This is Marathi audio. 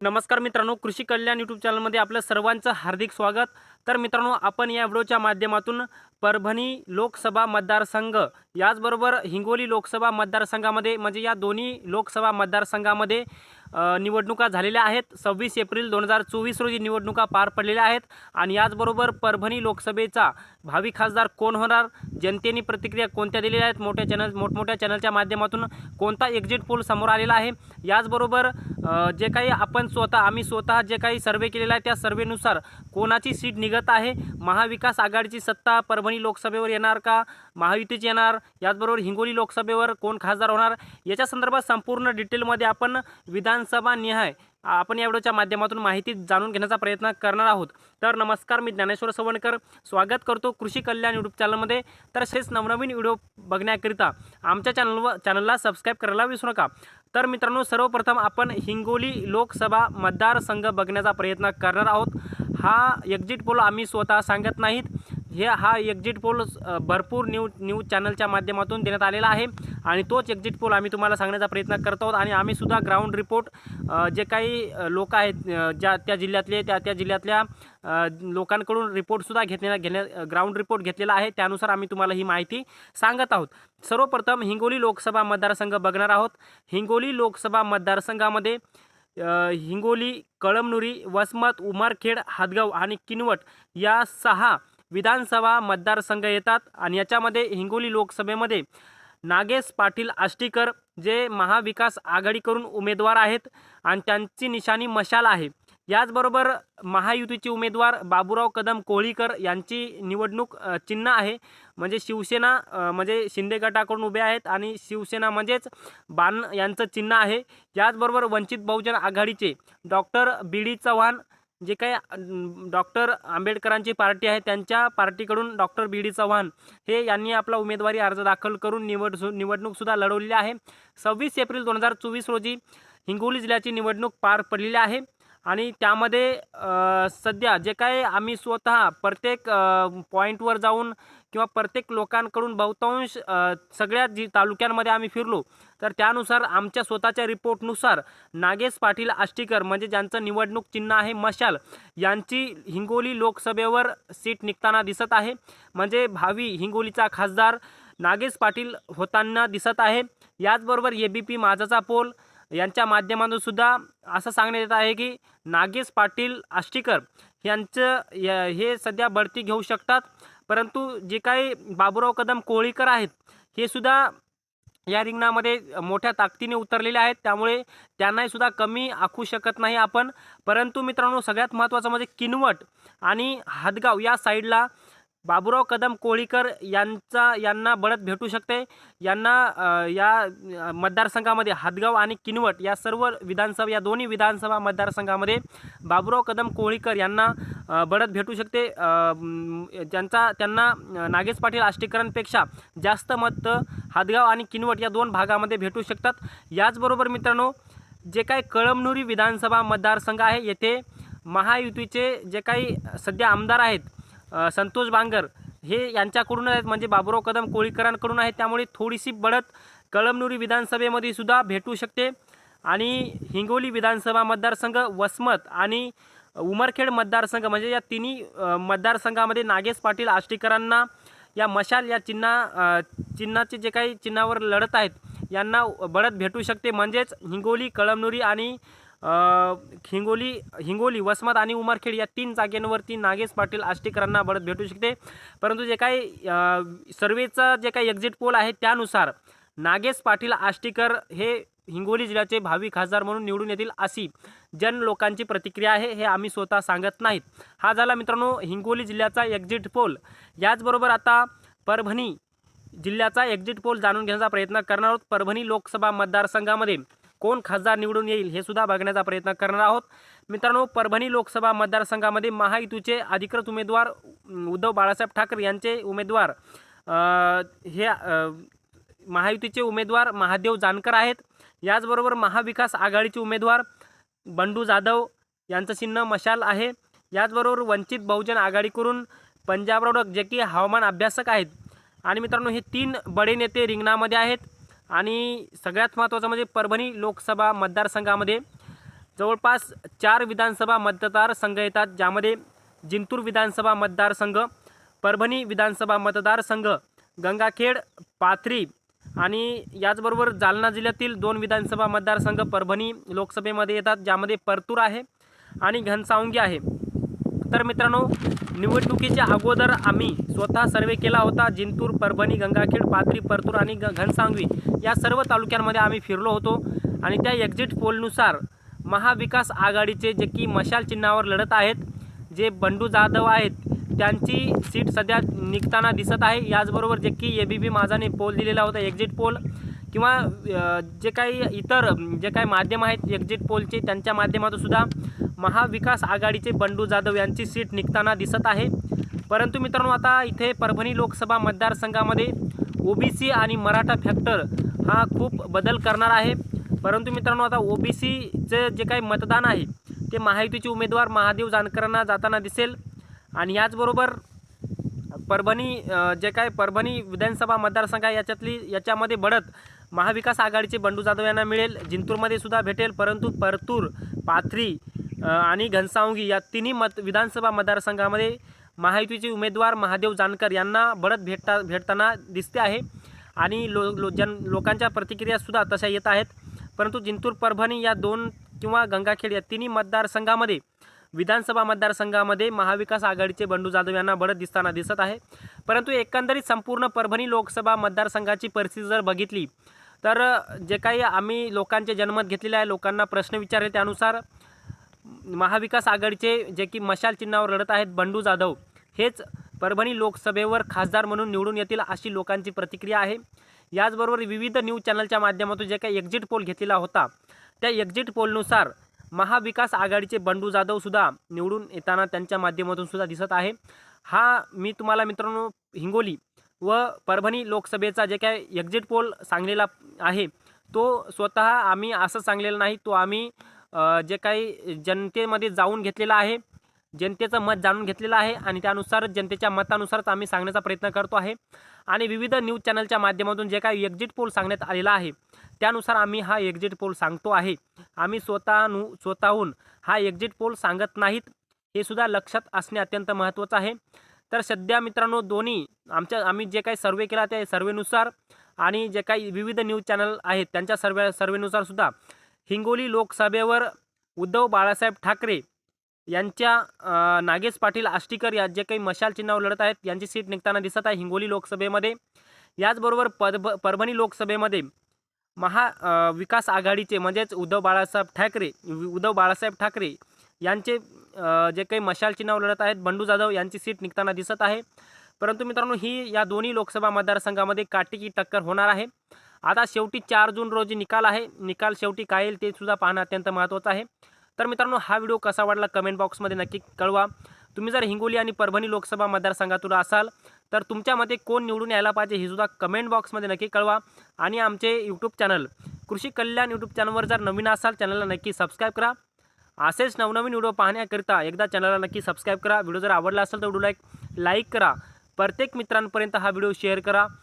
नमस्कार मित्रांनो कृषी कल्याण यूट्यूब चॅनलमध्ये आपलं सर्वांचं हार्दिक स्वागत. तर मित्रांनो आपण या व्हिडिओच्या माध्यमातून परभणी लोकसभा मतदारसंघ याचबरोबर हिंगोली लोकसभा मतदारसंघामध्ये म्हणजे या दोन्ही लोकसभा मतदारसंघामध्ये निवडणुका झालेल्या आहेत. सव्वीस एप्रिल दोन हजार चोवीस रोजी निवडणुका पार पडलेल्या आहेत. आणि याचबरोबर परभणी लोकसभेचा भावी खासदार कोण होणार? जनतेने प्रतिक्रिया कोणत्या दिलेल्या आहेत? मोठ्या चॅनल मोठमोठ्या चॅनलच्या माध्यमातून कोणता एक्झिट पोल समोर आलेला आहे? याचबरोबर जे काही आपण स्वतः आम्ही स्वतः जे काही सर्वे केलेला आहे त्या सर्वेनुसार कोणाची सीट निघत आहे? महाविकास आघाडीची सत्ता परभणी लोकसभेवर येणार का? महायुतीची येणार? याचबरोबर हिंगोली लोकसभेवर कोण खासदार होणार? याच्या संदर्भात संपूर्ण डिटेलमध्ये आपण विधानसभा निहाय आपण या व्हिडिओच्या माध्यमातून माहिती जाणून घेण्याचा प्रयत्न करणार आहोत. तर नमस्कार मी ज्ञानेश्वर सवणकर. स्वागत करतो कृषी कल्याण यूट्यूब चॅनलमध्ये तर असेच नवनवीन व्हिडिओ बघण्याकरिता आमच्या चॅनलवर चॅनलला सबस्क्राईब करायला विसरू नका. तर मित्रांनो सर्वप्रथम आपण हिंगोली लोकसभा मतदारसंघ बघण्याचा प्रयत्न करणार आहोत. हा एक्झिट पोल आम्ही स्वतः सांगत नाहीत. हे हा एक्झिट पोल भरपूर न्यूज न्यूज चॅनलच्या माध्यमातून देण्यात आलेला आहे. आणि तोच एक्झिट पोल आम्ही तुम्हाला सांगण्याचा प्रयत्न करत आहोत. आणि आम्ही सुद्धा ग्राउंड रिपोर्ट जे काही लोक आहेत ज्या त्या जिल्ह्यातले त्या त्या जिल्ह्यातल्या लोकांकडून रिपोर्टसुद्धा घेतलेला घेण्या ग्राउंड रिपोर्ट घेतलेला आहे. त्यानुसार आम्ही तुम्हाला ही माहिती सांगत आहोत. सर्वप्रथम हिंगोली लोकसभा मतदारसंघ बघणार आहोत. हिंगोली लोकसभा मतदारसंघामध्ये हिंगोली कळमनुरी वसमत उमरखेड हादगाव आणि किनवट या सहा विधानसभा मतदारसंघ येतात. आणि याच्यामध्ये हिंगोली लोकसभेमध्ये नागेश पाटील आष्टीकर जे महाविकास आघाडीकडून उमेदवार आहेत आणि त्यांची निशाणी मशाल आहे. याचबरोबर महायुतीचे उमेदवार बाबूराव कदम कोळीकर यांची निवडणूक चिन्ह आहे. म्हणजे शिवसेना म्हणजे शिंदे गटाकडून उभे आहेत आणि शिवसेना म्हणजेच बाण यांचं चिन्ह आहे. याचबरोबर वंचित बहुजन आघाडीचे डॉक्टर बी डी चव्हाण जे काही डॉक्टर आंबेडकरांची पार्टी आहे त्यांच्या पार्टीकडून डॉक्टर बी डी चव्हाण हे यांनी आपला उमेदवारी अर्ज दाखल करून निवड निवडणूकसुद्धा लढवलेली आहे. सव्वीस एप्रिल दोन हजार चोवीस रोजी हिंगोली जिल्ह्याची निवडणूक पार पडलेली आहे. आणि त्यामध्ये सध्या जे काही आम्ही स्वतः प्रत्येक पॉईंटवर जाऊन किंवा प्रत्येक लोकांकडून बहुतांश सगळ्या जी तालुक्यांमध्ये आम्ही फिरलो तर त्यानुसार आमच्या स्वतःच्या रिपोर्टनुसार नागेश पाटील आष्टीकर म्हणजे ज्यांचं निवडणूक चिन्ह आहे मशाल यांची हिंगोली लोकसभेवर सीट निघताना दिसत आहे. म्हणजे भावी हिंगोलीचा खासदार नागेश पाटील होताना दिसत आहे. याचबरोबर ए बी पी माझाचा पोल यांच्या माध्यमातून सुद्धा असं सांगण्यात येत आहे की नागेश पाटील आष्टीकर यांचं हे सध्या बढती घेऊ शकतात. परंतु जे काही बाबूराव कदम कोळीकर आहेत हे सुद्धा या रिंगणामध्ये मोठ्या ताकदीने उतरलेले आहेत. त्यामुळे त्यांनाही सुद्धा कमी आखू शकत नाही आपण. परंतु मित्रांनो सगळ्यात महत्त्वाचं म्हणजे किनवट आणि हादगाव या साईडला बाबुराव कदम कोळीकर यांचा यांना बढत भेटू शकते. यांना या मतदारसंघामध्ये हादगाव आणि किनवट या सर्व विधानसभा या दोन्ही विधानसभा मतदारसंघामध्ये बाबुराव कदम कोळीकर यांना बढत भेटू शकते. ज्यांचा त्यांना नागेश पाटील आष्टीकरांपेक्षा जास्त मत हादगाव आणि किनवट या दोन भागामध्ये भेटू शकतात. याचबरोबर मित्रांनो जे काही कळमनुरी विधानसभा मतदारसंघ आहे येथे महायुतीचे जे काही सध्या आमदार आहेत संतोष बांगर हे यांच्याकडून आहेत. म्हणजे बाबुराव कदम कोळीकरांकडून आहेत. त्यामुळे थोडीशी बढत कळमनुरी विधानसभेमध्ये सुद्धा भेटू शकते. आणि हिंगोली विधानसभा मतदारसंघ वसमत आणि उमरखेड मतदारसंघ म्हणजे या तिन्ही मतदारसंघामध्ये नागेश पाटील आष्टीकरांना या मशाल या चिन्हा चिन्हाचे जे काही चिन्हावर लढत आहेत यांना बढत भेटू शकते. म्हणजेच हिंगोली कळमनुरी आणि हिंगोली हिंगोली वसमत आणि उमरखेड या तीन जागेंवरती नागेश पाटील आष्टीकरांना बढत भेटू शकते. परंतु जे काही सर्वेचं सर्वेचा जे काही एक्झिट पोल आहे त्यानुसार नागेश पाटील आष्टीकर हे हिंगोली जिल्ह्याचे भावी खासदार म्हणून निवडून येतील अशी जन लोकांची प्रतिक्रिया आहे हे आम्ही स्वतः सांगत नाहीत. हा झाला मित्रांनो हिंगोली जिल्ह्याचा एक्झिट पोल याचबरोबर आता परभणी जिल्ह्याचा एक्झिट पोल जाणून घेण्याचा प्रयत्न करणार आहोत. परभणी लोकसभा मतदारसंघामध्ये कोण खासदार निवडून येईल हे सुद्धा बघण्याचा प्रयत्न करणार आहोत. मित्रांनो परभणी लोकसभा मतदारसंघामध्ये महायुतीचे अधिकृत उमेदवार उद्धव बाळासाहेब ठाकरे यांचे उमेदवार हे महायुतीचे उमेदवार महादेव जानकर आहेत. याचबरोबर महाविकास आघाडीचे उमेदवार बंडू जाधव यांचं चिन्ह मशाल आहे. याचबरोबर वंचित बहुजन आघाडीकडून पंजाबराव जे की हवामान अभ्यासक आहेत. आणि मित्रांनो हे तीन बडे नेते रिंगणामध्ये आहेत. आणि सगळ्यात महत्त्वाचं म्हणजे परभणी लोकसभा मतदारसंघामध्ये जवळपास चार विधानसभा मतदारसंघ येतात ज्यामध्ये जिंतूर विधानसभा मतदारसंघ परभणी विधानसभा मतदारसंघ गंगाखेड पाथरी आणि याचबरोबर जालना जिल्ह्यातील दोन विधानसभा मतदारसंघ परभणी लोकसभेमध्ये येतात ज्यामध्ये परतूर आहे आणि घनसावंगी आहे. तर मित्रांनो निवडणुकीच्या अगोदर आम्ही स्वतः सर्वे केला होता. जिंतूर परभणी गंगाखेड पाथरी परतूर आणि ग या सर्व तालुक्यांमध्ये आम्ही फिरलो होतो. आणि त्या एक्झिट पोलनुसार महाविकास आघाडीचे जे की मशाल चिन्हावर लढत आहेत जे बंडू जाधव आहेत त्यांची सीट सध्या निघताना दिसत आहे. याचबरोबर जे की ए बी बी माझाने पोल दिलेला होता एक्झिट पोल किंवा जे काही इतर जे काही माध्यम आहेत एक्झिट पोलचे त्यांच्या माध्यमातून सुद्धा महाविकास आघाडीचे बंडू जाधव यांची सीट निघताना दिसत आहे. परंतु मित्रांनो आता इथे परभणी लोकसभा मतदारसंघामध्ये ओबीसी आणि मराठा फॅक्टर हा खूप बदल करणार आहे. परंतु मित्रांनो आता ओबीसीचे जे काही मतदान आहे ते महायुतीचे उमेदवार महादेव जानकरांना जाताना दिसेल. आणि याचबरोबर परभणी जे काय परभणी विधानसभा मतदारसंघ आहे याच्यातली याच्यामध्ये बढत महाविकास आघाडीचे बंडू जाधव यांना मिळेल जिंतूरमध्ये सुद्धा भेटेल परंतु परतूर पाथरी आणि घनसावंगी या तिन्ही मत विधानसभा मतदारसंघामध्ये महायुतीचे उमेदवार महादेव जानकर यांना बढत भेटता भेटताना दिसते आहे. आणि लो लो जन लोकांच्या प्रतिक्रियासुद्धा तशा येत आहेत. परंतु जिंतूर परभणी या दोन किंवा गंगाखेड या तिन्ही मतदारसंघामध्ये विधानसभा मतदारसंघामध्ये महाविकास आघाडीचे बंडू जाधव यांना बढत दिसताना दिसत आहे. परंतु एकंदरीत संपूर्ण परभणी लोकसभा मतदारसंघाची परिस्थिती जर बघितली तर जे काही आम्ही लोकांचे जनमत घेतलेले आहे लोकांना प्रश्न विचारले त्यानुसार महाविकास आघाडीचे जे की मशाल चिन्हावर लढत आहेत बंडू जाधव हेच परभणी लोकसभेवर खासदार म्हणून निवडून येतील अशी लोकांची प्रतिक्रिया आहे. याचबरोबर विविध न्यूज चॅनलच्या माध्यमातून जे काही एक्झिट पोल घेतलेला होता त्या एक्झिट पोलनुसार महाविकास आघाडीचे बंडू जाधवसुद्धा निवडून येताना त्यांच्या माध्यमातून सुद्धा दिसत आहे. हा मी तुम्हाला मित्रांनो हिंगोली व परभणी लोकसभेचा जे काय एक्झिट पोल सांगलेला आहे तो स्वतः आम्ही असं सांगलेलं नाही तो आम्ही जे काही जनतेमध्ये जाऊन घेतलेला आहे जनतेचं मत जाणून घेतलेलं आहे आणि त्यानुसार जनतेच्या मतानुसारच आम्ही सांगण्याचा प्रयत्न करतो आहे. आणि विविध न्यूज चॅनलच्या माध्यमातून जे काही एक्झिट पोल सांगण्यात आलेला आहे त्यानुसार आम्ही हा एक्झिट पोल सांगतो आहे. आम्ही स्वतःनु स्वतःहून हा एक्झिट पोल सांगत नाहीत हे सुद्धा लक्षात असणे अत्यंत महत्त्वाचं आहे. तर सध्या मित्रांनो दोन्ही आमच्या आम्ही जे काही सर्वे केला त्या सर्वेनुसार आणि जे काही विविध न्यूज चॅनल आहेत त्यांच्या सर्वे सर्वेनुसार सुद्धा हिंगोली लोकसभेवर उद्धव बाळासाहेब ठाकरे यांच्या नागेश पाटील आष्टीकर या जे काही मशाल चिन्हावर लढत आहेत यांची सीट निघताना दिसत आहे हिंगोली लोकसभेमध्ये. याचबरोबर परभ परभणी लोकसभेमध्ये महा विकास आघाडीचे म्हणजेच उद्धव बाळासाहेब ठाकरे उद्धव बाळासाहेब ठाकरे यांचे जे काही मशाल चिन्हावर लढत आहेत बंडू जाधव यांची सीट निघताना दिसत आहे. परंतु मित्रांनो ही या दोन्ही लोकसभा मतदारसंघामध्ये काटेकी टक्कर होणार आहे. आता शेवटी चार जून रोजी निकाल आहे. निकाल शेवटी काय येईल ते सुद्धा पाहणं अत्यंत महत्त्वाचं आहे. तर मित्रांनो हा व्हिडिओ कसा वाटला कमेंट बॉक्समध्ये नक्की कळवा. तुम्ही जर हिंगोली आणि परभणी लोकसभा मतदारसंघातून असाल तर तुमच्यामध्ये कोण निवडून यायला पाहिजे हे सुद्धा कमेंट बॉक्समध्ये नक्की कळवा. आणि आमचे यूट्यूब चॅनल कृषी कल्याण यूट्यूब चॅनलवर जर नवीन असाल चॅनलला नक्की सबस्क्राईब करा. असेच नवनवीन व्हिडिओ पाहण्याकरिता एकदा चॅनलला नक्की सबस्क्राईब करा. व्हिडिओ जर आवडला असेल तर व्हिडिओला एक लाईक करा. प्रत्येक मित्रांपर्यंत हा व्हिडिओ शेअर करा.